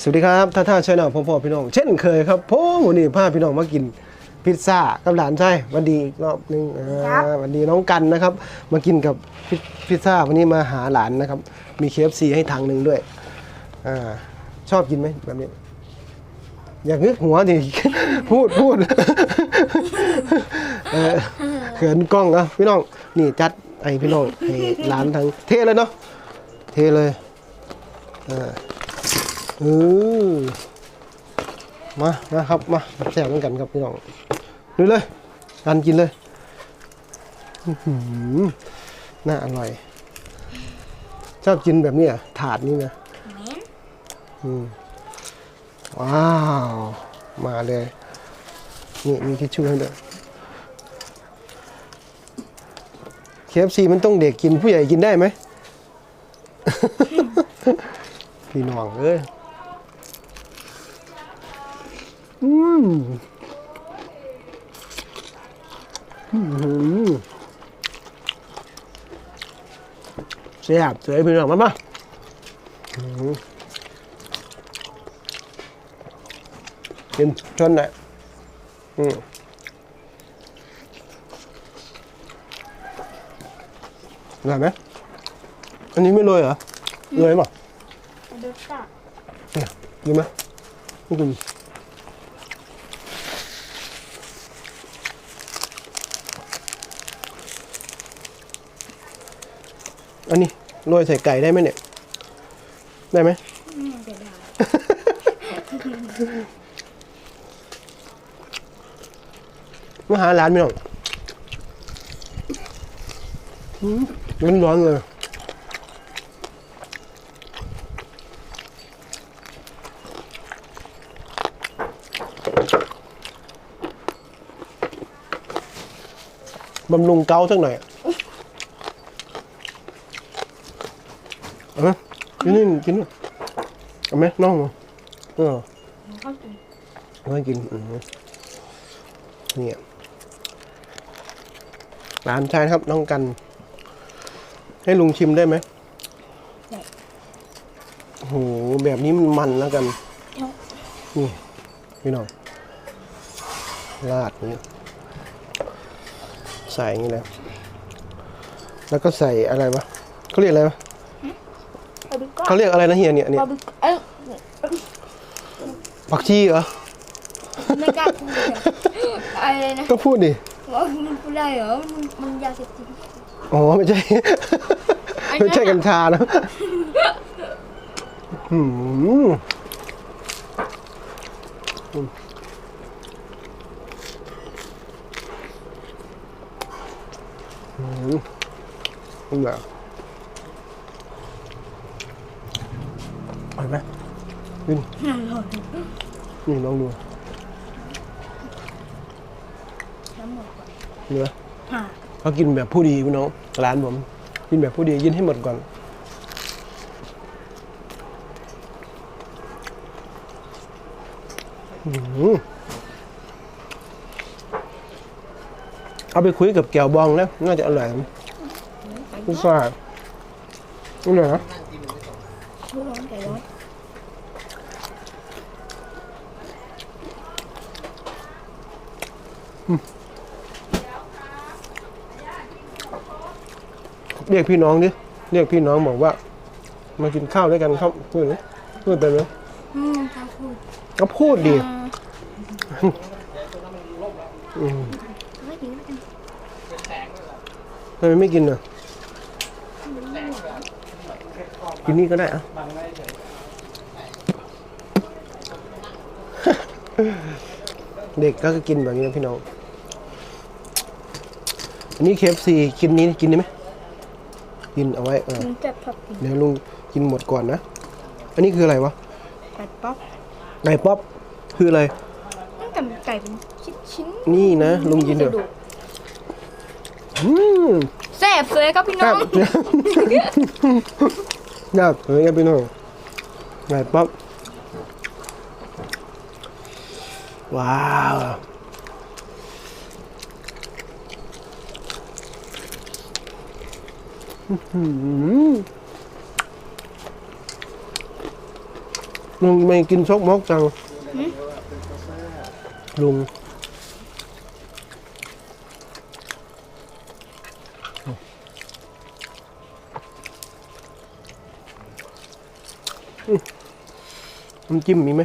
สวัสดีครับท่าท่าชาแนลพ่อพ่อพี่น้อง เช่นเคยครับผมวันนี้พาพี่น้องมากินพิซซ่ากับหลานใช่วันดีอีกรอบหนึงอ่าวันดีน้องกันนะครับ มากินกับพิพิซซ่าวันนี้มาหาหลานนะครับ มีเคฟซีให้ทางหนึ่งด้วยอ่าชอบกินไหมแบบนี้ อยากนึกหัวดิ พูดพูดเออเขินกล้องอะพี่น้องนี่จัดไอ้พี่น้องให้หลานทางเทเลยเนาะเทเลยอ่า เออมานะครับมาแซ่บเหมือนกันครับพี่น้องดูเลยกันกินเลยอื้อหือน่าอร่อย ชอบกินแบบนี้อะถาดนี้นะอืมว้าว มาเลย นี่มีทิชชู่ให้ด้วย KFC มันต้องเด็กกินผู้ใหญ่กินได้ไหม พี่น้องเอ้ย อืมอื้อหือแซ่บเสยพี่น้องมามาอื้อหือกินชนหน่อยอืมอร่อยไหมอันนี้ไม่โรยเหรอโรยเปล่ะดูก่อนเนี่ยดีไหมไม่กิน อันนี้โรยใส่ไก่ได้ไหมเนี่ย ได้ไหม อืมเดี๋ยวได้มาหาร้านไม่หรอกร้อนร้อนๆเลย บำรุงเกาสักหน่อยอะ เอาไหมกินนี่กินนี่เอาไหมน้องเหรอเออเข้ากินเอาให้กินอืมเนี่ยร้านชายนะครับน้องกัน ให้ลุงชิมได้ไหมโอ้โหแบบนี้มันมันแล้วกัน นี่พี่น้องราดนี้ใส่อย่างนี้นะแล้วก็ใส่อะไรวะเขาเรียกอะไรวะ บาร์บีคอนเขาเรียกอะไรนะเฮียเนี่ยเนี่ยบาร์บีเอ้ยผักชีเหรอไม่กล้าพูดเลยอะไรนะก็พูดดิว่ามันพูดได้เหรอมันมันยาเสพติดอ๋อไม่ใช่อันนั้นอะไม่ใช่กัญชานะอืมอืมนี่ แหละอร่อยไหมนี่นี่ลองดูน้ำหมดก่อนเนื้อค่ะเขากินแบบผู้ดีพี่น้องร้านผม กินแบบผู้ดีกินให้หมดก่อนอื้อหือเอาไปคุยกับแก้วบองแล้ว น่าจะอร่อยพิซซ่าอร่อยนะ พูดร้อนใจร้อน เรียกพี่น้องดิเรียกพี่น้องบอกว่า มากินข้าวด้วยกันครับพูดไหมพูดไปไหมอืมถ้าพูดก็พูดดิอืมไม่ดีแล้วกันทำไมไม่กินอะกินนี่ก็ได้อะเด็กก็กินแบบนี้นะพี่น้อง อันนี้เคฟซีกินนี้กินได้ไหมกินเอาไว้เออมันจะพับกินเดี๋ยวลุงกินหมดก่อนนะ อันนี้คืออะไรวะไก่ป๊อปไก่ป๊อปคืออะไรตั้งแต่ไก่เป็นชิ้นชิ้นนี่นะลุงกินเดี๋ยวอืมแซ่บเลยครับพี่คน้รัอบงครับเฮ้ยครับพี่น้องไก่ป๊อปว้าวอื้อหือ ลุงไม่กินซกมกจัง ลุงน้ำจิ้มมีไหม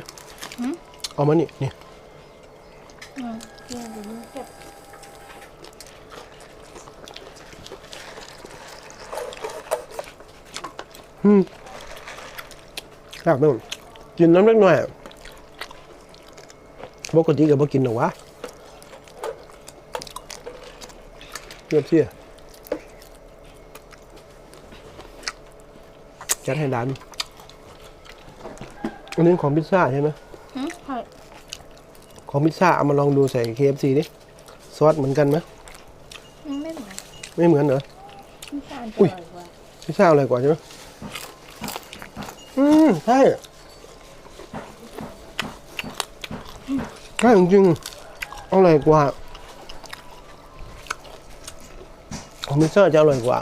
หืมเอามานี่นี่ อืมเดี๋ ยวเดี๋ยวนี้เก็บอืมครับมึงกินน้ำเล็กหน่อยปกติก็บ่กินหรอกวะเทียบเสียจัดให้ร้าน อันนี้ของพิซซ่าใช่ไหมหืมใช่ของพิซซ่าเอามาลองดูใส่ KFC ดิซอสเหมือนกันไหมมันไม่เหมือน ไม่เหมือนเหรอน้ำตาลอุ้ยอร่อยกว่าพิซซ่าอร่อยกว่าใช่ไหม อืมใช่ใช่จริงๆอร่อยกว่าของพิซซ่าจะอร่อยกว่า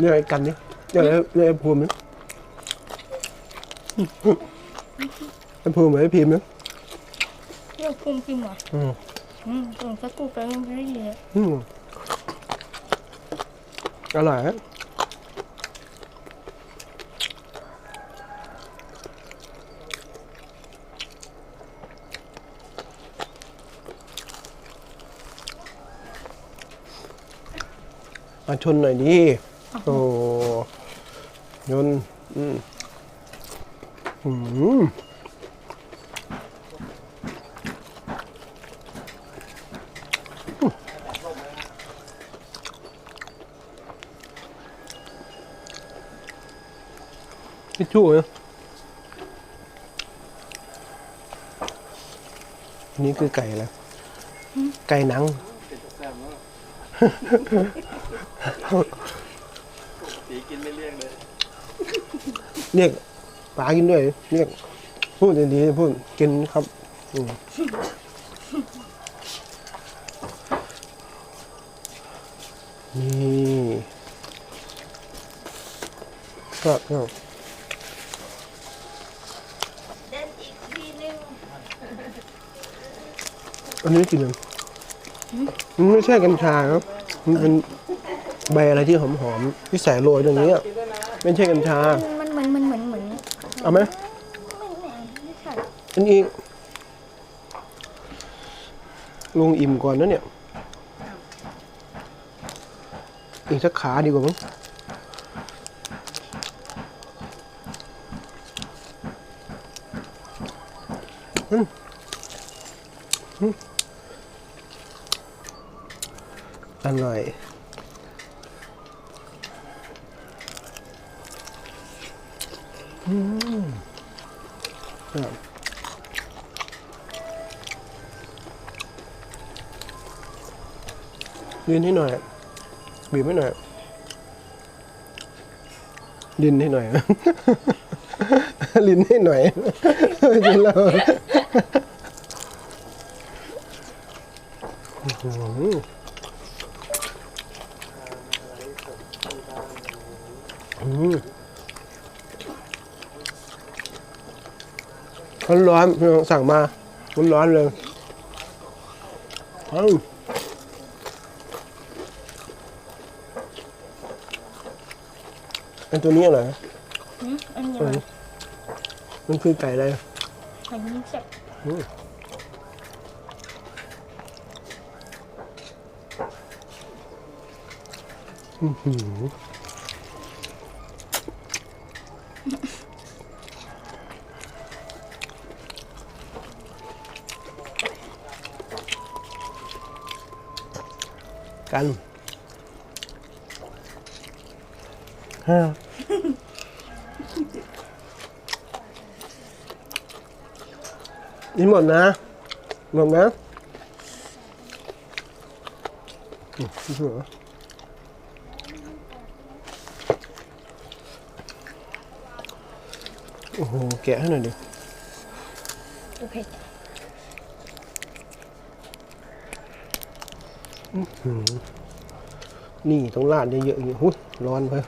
เรียกไอ้กันนี่เรียกไอ้เรียกไอ้ภูมินี่ไอ้ภูมิเหมือนไอ้พิมพ์นะเรื่องพุ่งจริงเหรออืมอืมตรงสักกูไปยังไม่ได้ยินเลยอืมอร่อยฮะมาชนหน่อยดิ โอ้ยนต์อืมอืมทิชชู่นะอันนี้คือไก่แล้ว ไก่หนัง สีกินไม่เลี่ยงเลย เรียกป๋ากินด้วย เรียกพูดดีๆพูดกินครับอืมนี่ครับครับเดินอีกทีนึงอันนี้กินยังมันไม่ใช่กัญชาครับ มันเป็น ใบอะไรที่หอมๆที่ใส่โรยตรงนี้อะไม่ใช่กัญชา มันมันมันเหมือนเหมือนเอาไหมไม่ไม่ไม่ใช่อันนี้ลงอิ่มก่อนนะเนี่ย อีกสักขาดีกว่ามั้งอืมอืมอร่อย อืมครับดินให้หน่อย บีบให้หน่อยดินให้หน่อย ลินให้หน่อยดินแล้วอือหืออืม ร้อนๆพี่น้องสั่งมาร้อนๆเลยเอ้าไอ้ตัวนี้อะไรนะหืมอันนี้เออมันคือไก่อะไรอันนี้เสร็จอื้อหือกันฮะนี่หมดนะหมดนะอืม เหรอโอ้โหแกะให้ห น่อยดิโอเคนี่ต้องราดเยอะๆอย่างนี้หุ้ยร้อนเพิ่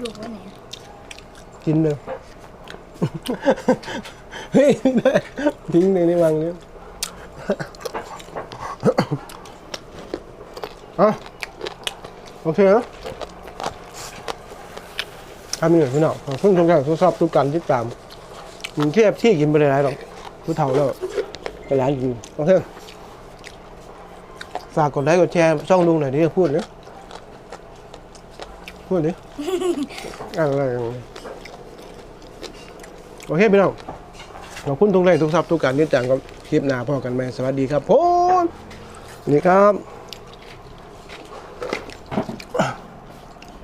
ดูไว้ไหนกินเลยเฮ้ยได้ทิ้งในนี้วางนี้อะโอเคนะ ทำยังไงพี่น้องขอบคุณทุกท่านทุกชอบทุกการติดตามมึงเทียบที่กินไปเลยไรหรอกผู้เฒ่าแล้วไปร้านกินโอเคฝากกดไลค์กดแชร์ช่องลุงหน่อยดิพูดเนี่ยพูดดิอะไรโอเคพี่น้องขอบคุณทุกแรงทุกทรัพย์ทุกการติดตามกับคลิปหน้าพอกันไหมสวัสดีครับผมนี่ครับ